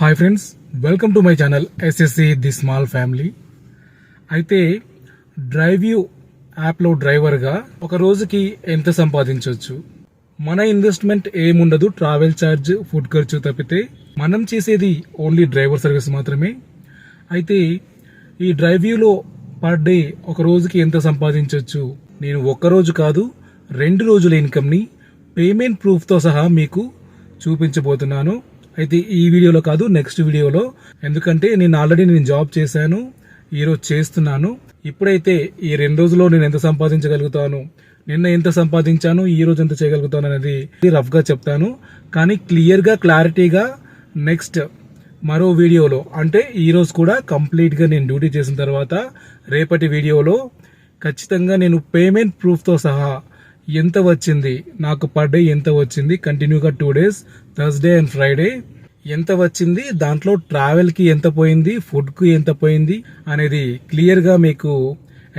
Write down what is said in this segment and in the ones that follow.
Hi friends welcome to my channel SSC the small family అయితే drive U యాప్లో డ్రైవర్గా ఒక రోజుకి ఎంత సంపాదించవచ్చు మన ఇన్వెస్ట్మెంట్ ఏముండదు ట్రావెల్ ఛార్జ్ ఫుడ్ ఖర్చు తప్పితే మనం చేసేది ఓన్లీ డ్రైవర్ సర్వీస్ మాత్రమే. అయితే ఈ డ్రైవ్ యూలో పర్ డే ఒక రోజుకి ఎంత సంపాదించవచ్చు నేను ఒక్క రోజు కాదు రెండు రోజుల ఇన్కమ్ని పేమెంట్ ప్రూఫ్తో సహా మీకు చూపించబోతున్నాను. అయితే ఈ వీడియోలో కాదు నెక్స్ట్ వీడియోలో. ఎందుకంటే నేను ఆల్రెడీ నేను జాబ్ చేశాను ఈరోజు చేస్తున్నాను. ఇప్పుడైతే ఈ రెండు రోజుల్లో నేను ఎంత సంపాదించగలుగుతాను నిన్న ఎంత సంపాదించాను ఈ రోజు ఎంత చేయగలుగుతాను అనేది రఫ్గా చెప్తాను. కానీ క్లియర్గా క్లారిటీగా నెక్స్ట్ మరో వీడియోలో అంటే ఈ రోజు కూడా కంప్లీట్గా నేను డ్యూటీ చేసిన తర్వాత రేపటి వీడియోలో ఖచ్చితంగా నేను పేమెంట్ ప్రూఫ్తో సహా ఎంత వచ్చింది నాకు పర్ డే ఎంత వచ్చింది కంటిన్యూగా two days Thursday and Friday ఎంత వచ్చింది దాంట్లో ట్రావెల్కి ఎంత పోయింది ఫుడ్కు ఎంత పోయింది అనేది క్లియర్గా మీకు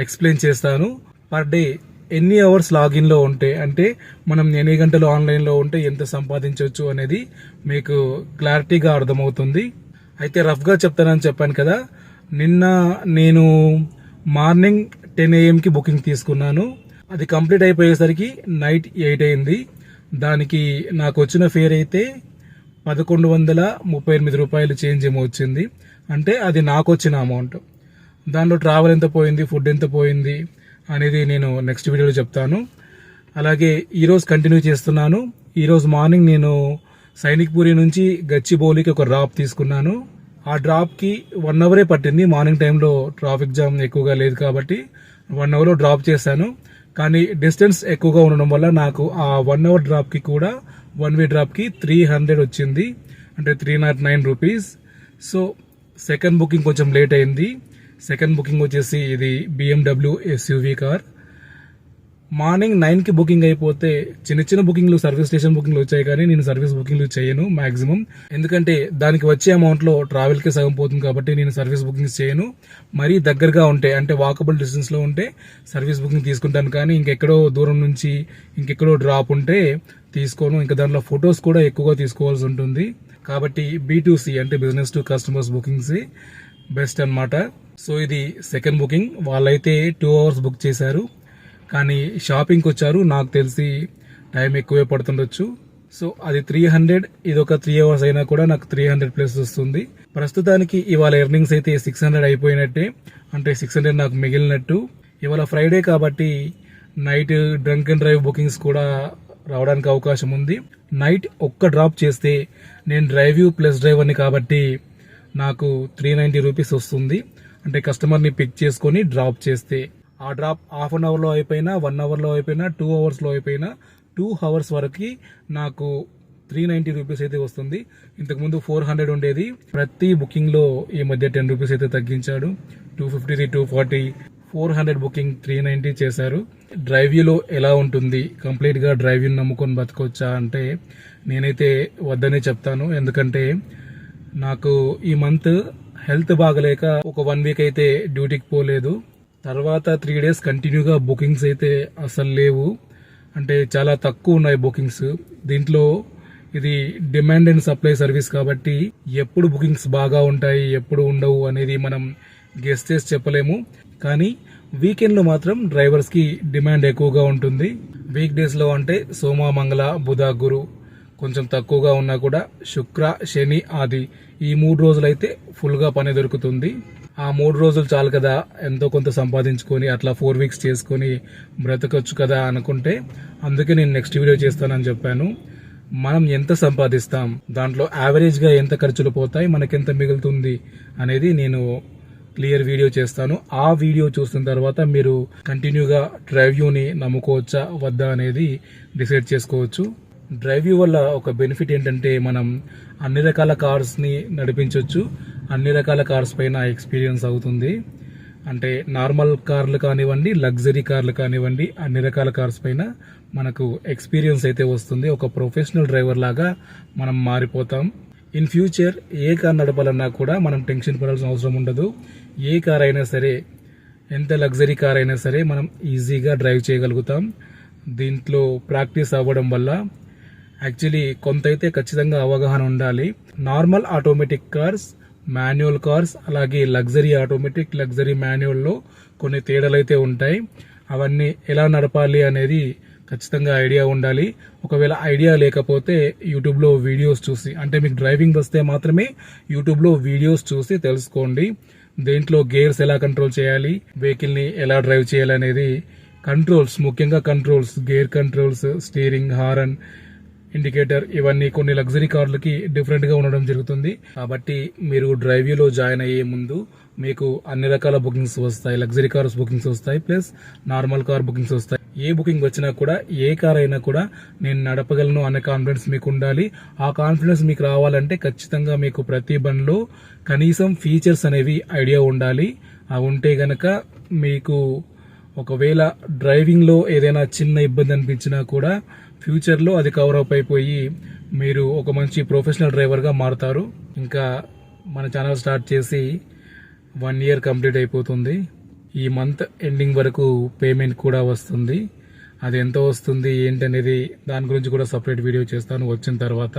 ఎక్స్ప్లెయిన్ చేస్తాను. పర్ డే ఎన్ని అవర్స్ లాగిన్లో ఉంటే అంటే మనం ఎన్ని గంటలు ఆన్లైన్లో ఉంటే ఎంత సంపాదించవచ్చు అనేది మీకు క్లారిటీగా అర్థమవుతుంది. అయితే రఫ్గా చెప్తానని చెప్పాను కదా నిన్న నేను మార్నింగ్ టెన్ ఏఎంకి బుకింగ్ తీసుకున్నాను. అది కంప్లీట్ అయిపోయేసరికి నైట్ ఎయిట్ అయింది. దానికి నాకు వచ్చిన ఫేర్ అయితే పదకొండు వందల ముప్పై ఎనిమిది రూపాయలు చేంజ్ ఏమో వచ్చింది. అంటే అది నాకు వచ్చిన అమౌంట్ దానిలో ట్రావెల్ ఎంత పోయింది ఫుడ్ ఎంత పోయింది అనేది నేను నెక్స్ట్ వీడియోలో చెప్తాను. అలాగే ఈరోజు కంటిన్యూ చేస్తున్నాను. ఈరోజు మార్నింగ్ నేను సైనిక్పూరి నుంచి గచ్చిబౌలికి ఒక డ్రాప్ తీసుకున్నాను. ఆ డ్రాప్కి వన్ అవరే పట్టింది. మార్నింగ్ టైంలో ట్రాఫిక్ జామ్ ఎక్కువగా లేదు కాబట్టి వన్ అవర్లో డ్రాప్ చేశాను. కానీ డిస్టెన్స్ ఎక్కువగా ఉండడం వల్ల నాకు ఆ వన్ అవర్ డ్రాప్కి కూడా వన్ వే డ్రాప్కి త్రీ హండ్రెడ్ వచ్చింది. అంటే three naught nine rupees so second booking కొంచెం లేట్ అయింది. సెకండ్ బుకింగ్ వచ్చేసి ఇది బిఎండబ్ల్యూ ఎస్యూవీ కార్ మార్నింగ్ నైన్కి బుకింగ్ అయిపోతే చిన్న చిన్న బుకింగ్లు సర్వీస్ స్టేషన్ బుకింగ్లు వచ్చాయి కానీ నేను సర్వీస్ బుకింగ్లు చేయను మాక్సిమం. ఎందుకంటే దానికి వచ్చే అమౌంట్లో ట్రావెల్కే సగం పోతుంది కాబట్టి నేను సర్వీస్ బుకింగ్స్ చేయను. మరీ దగ్గరగా ఉంటే అంటే వాకబుల్ డిస్టెన్స్లో ఉంటే సర్వీస్ బుకింగ్ తీసుకుంటాను కానీ ఇంకెక్కడో దూరం నుంచి ఇంకెక్కడో డ్రాప్ ఉంటే తీసుకోను. ఇంకా దాంట్లో ఫొటోస్ కూడా ఎక్కువగా తీసుకోవాల్సి ఉంటుంది. కాబట్టి బీటూసీ అంటే business to customers bookings best అనమాట సో ఇది సెకండ్ బుకింగ్ వాళ్ళైతే టూ అవర్స్ బుక్ చేశారు. కానీ షాపింగ్కి వచ్చారు. నాకు తెలిసి టైం ఎక్కువే పడుతుండొచ్చు. సో అది త్రీ హండ్రెడ్ ఇది ఒక త్రీ అవర్స్ అయినా కూడా నాకు త్రీ హండ్రెడ్ ప్లస్ వస్తుంది. ప్రస్తుతానికి ఇవాళ ఎర్నింగ్స్ అయితే సిక్స్ హండ్రెడ్ అయిపోయినట్టే. అంటే సిక్స్ హండ్రెడ్ నాకు మిగిలినట్టు. ఇవాళ ఫ్రైడే కాబట్టి night drunk and drive bookings కూడా రావడానికి అవకాశం ఉంది. నైట్ ఒక్క డ్రాప్ చేస్తే నేను డ్రైవ్ యూ ప్లస్ డ్రైవర్ని కాబట్టి నాకు త్రీ నైంటీ రూపీస్ వస్తుంది. అంటే కస్టమర్ని పిక్ చేసుకొని డ్రాప్ చేస్తే. ఆ డ్రాప్ హాఫ్ అన్ అవర్లో అయిపోయినా వన్ అవర్లో అయిపోయినా టూ అవర్స్లో అయిపోయినా టూ అవర్స్ వరకు నాకు త్రీ నైంటీ రూపీస్ అయితే వస్తుంది. ఇంతకుముందు ఫోర్ హండ్రెడ్ ఉండేది. ప్రతి బుకింగ్లో ఈ మధ్య టెన్ రూపీస్ అయితే తగ్గించాడు. Two fifty two forty four hundred booking three ninety చేశారు. డ్రైవ్యూలో ఎలా ఉంటుంది? కంప్లీట్గా డ్రైవ్యూని నమ్ముకొని బతకొచ్చా అంటే నేనైతే వద్దనే చెప్తాను. ఎందుకంటే నాకు ఈ మంత్ హెల్త్ బాగలేక ఒక వన్ వీక్ అయితే డ్యూటీకి పోలేదు. తర్వాత త్రీ డేస్ కంటిన్యూగా బుకింగ్స్ అయితే అసలు లేవు. అంటే చాలా తక్కువ ఉన్నాయి బుకింగ్స్ దీంట్లో ఇది డిమాండ్ అండ్ సప్లై సర్వీస్ కాబట్టి ఎప్పుడు బుకింగ్స్ బాగా ఉంటాయి ఎప్పుడు ఉండవు అనేది మనం గెస్ట్ చేసి చెప్పలేము. కానీ వీకెండ్లో మాత్రం డ్రైవర్స్కి డిమాండ్ ఎక్కువగా ఉంటుంది. వీక్ డేస్లో అంటే సోమ మంగళ బుధ గురు కొంచెం తక్కువగా ఉన్నా కూడా శుక్ర శని ఆది ఈ మూడు రోజులైతే ఫుల్గా పని దొరుకుతుంది. ఆ మూడు రోజులు చాలు కదా ఎంతో కొంత సంపాదించుకొని అట్లా ఫోర్ వీక్స్ చేసుకొని బ్రతకొచ్చు కదా అనుకుంటే అందుకే నేను నెక్స్ట్ వీడియో చేస్తానని చెప్పాను. మనం ఎంత సంపాదిస్తాం దాంట్లో యావరేజ్గా ఎంత ఖర్చులు పోతాయి మనకెంత మిగులుతుంది అనేది నేను క్లియర్ వీడియో చేస్తాను. ఆ వీడియో చూసిన తర్వాత మీరు కంటిన్యూగా డ్రైవ్యూని నమ్ముకోవచ్చా వద్దా అనేది డిసైడ్ చేసుకోవచ్చు. డ్రైవ్యూ వల్ల ఒక బెనిఫిట్ ఏంటంటే మనం అన్ని రకాల కార్స్ని నడిపించవచ్చు అన్ని రకాల కార్స్ పైన ఎక్స్పీరియన్స్ అవుతుంది. అంటే నార్మల్ కార్లు కానివ్వండి లగ్జరీ కార్లు కానివ్వండి అన్ని రకాల కార్స్ పైన మనకు ఎక్స్పీరియన్స్ అయితే వస్తుంది. ఒక ప్రొఫెషనల్ డ్రైవర్ లాగా మనం మారిపోతాం. ఇన్ ఫ్యూచర్ ఏ కార్ నడపాలన్నా కూడా మనం టెన్షన్ పడాల్సిన అవసరం ఉండదు. ఏ కార్ అయినా సరే ఎంత లగ్జరీ కార్ అయినా సరే మనం ఈజీగా డ్రైవ్ చేయగలుగుతాం. దీంట్లో ప్రాక్టీస్ అవ్వడం వల్ల యాక్చువల్లీ కొంత అయితే ఖచ్చితంగా అవగాహన ఉండాలి. Normal automatic cars manual cars అలాగే లగ్జరీ ఆటోమేటిక్ లగ్జరీ మాన్యువల్లో కొన్ని తేడాలు అయితే ఉంటాయి. అవన్నీ ఎలా నడపాలి అనేది ఖచ్చితంగా ఐడియా ఉండాలి. ఒకవేళ ఐడియా లేకపోతే యూట్యూబ్లో వీడియోస్ చూసి అంటే మీకు డ్రైవింగ్ వస్తే మాత్రమే యూట్యూబ్లో వీడియోస్ చూసి తెలుసుకోండి. దేంట్లో గేర్స్ ఎలా కంట్రోల్ చేయాలి వెహికల్ని ఎలా డ్రైవ్ చేయాలి అనేది కంట్రోల్స్ ముఖ్యంగా controls gear controls steering horn indicator ఇవన్నీ కొన్ని లగ్జరీ కార్లకి డిఫరెంట్గా ఉండడం జరుగుతుంది. కాబట్టి మీరు డ్రైవ్యూలో జాయిన్ అయ్యే ముందు మీకు అన్ని రకాల బుకింగ్స్ వస్తాయి. లగ్జరీ కార్స్ బుకింగ్స్ వస్తాయి. ప్లస్ నార్మల్ కార్ బుకింగ్స్ వస్తాయి. ఏ బుకింగ్ వచ్చినా కూడా ఏ కార్ అయినా కూడా నేను నడపగలను అనే కాన్ఫిడెన్స్ మీకు ఉండాలి. ఆ కాన్ఫిడెన్స్ మీకు రావాలంటే ఖచ్చితంగా మీకు ప్రతి బండ్లో కనీసం ఫీచర్స్ అనేవి ఐడియా ఉండాలి. అవి ఉంటే గనక మీకు ఒకవేళ డ్రైవింగ్లో ఏదైనా చిన్న ఇబ్బంది అనిపించినా కూడా ఫ్యూచర్లో అది కవర్ అప్ అయిపోయి మీరు ఒక మంచి ప్రొఫెషనల్ డ్రైవర్గా మారుతారు. ఇంకా మన ఛానల్ స్టార్ట్ చేసి వన్ ఇయర్ కంప్లీట్ అయిపోతుంది. ఈ మంత్ ఎండింగ్ వరకు పేమెంట్ కూడా వస్తుంది. అది ఎంత వస్తుంది ఏంటనేది దాని గురించి కూడా సపరేట్ వీడియో చేస్తాను వచ్చిన తర్వాత.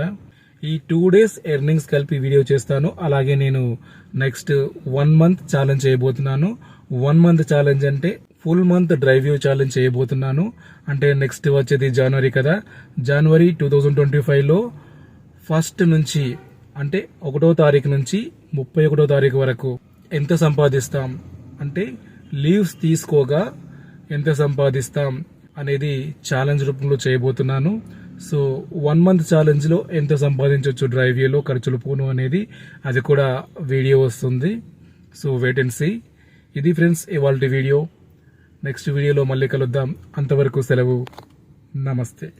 ఈ టూ డేస్ ఎర్నింగ్స్ కలిపి వీడియో చేస్తాను. అలాగే నేను నెక్స్ట్ వన్ మంత్ ఛాలెంజ్ చేయబోతున్నాను. వన్ మంత్ ఛాలెంజ్ అంటే full month drive you challenge చేయబోతున్నాను. అంటే నెక్స్ట్ వచ్చేది జనవరి కదా. జనవరి టూ థౌజండ్ ట్వంటీ ఫైవ్లో ఫస్ట్ నుంచి అంటే ఒకటో తారీఖు నుంచి ముప్పై ఒకటో తారీఖు వరకు ఎంత సంపాదిస్తాం? అంటే లీవ్స్ తీసుకోగా ఎంత సంపాదిస్తాం అనేది ఛాలెంజ్ రూపంలో చేయబోతున్నాను. సో వన్ మంత్ ఛాలెంజ్లో ఎంత సంపాదించవచ్చు డ్రైవ్యూలో ఖర్చులు పోను అనేది అది కూడా వీడియో వస్తుంది. సో వెయిట్ అండ్ సీ ఇది ఫ్రెండ్స్ ఇవాళ వీడియో. నెక్స్ట్ వీడియోలో మళ్ళీ కలుద్దాం. అంతవరకు సెలవు. నమస్తే.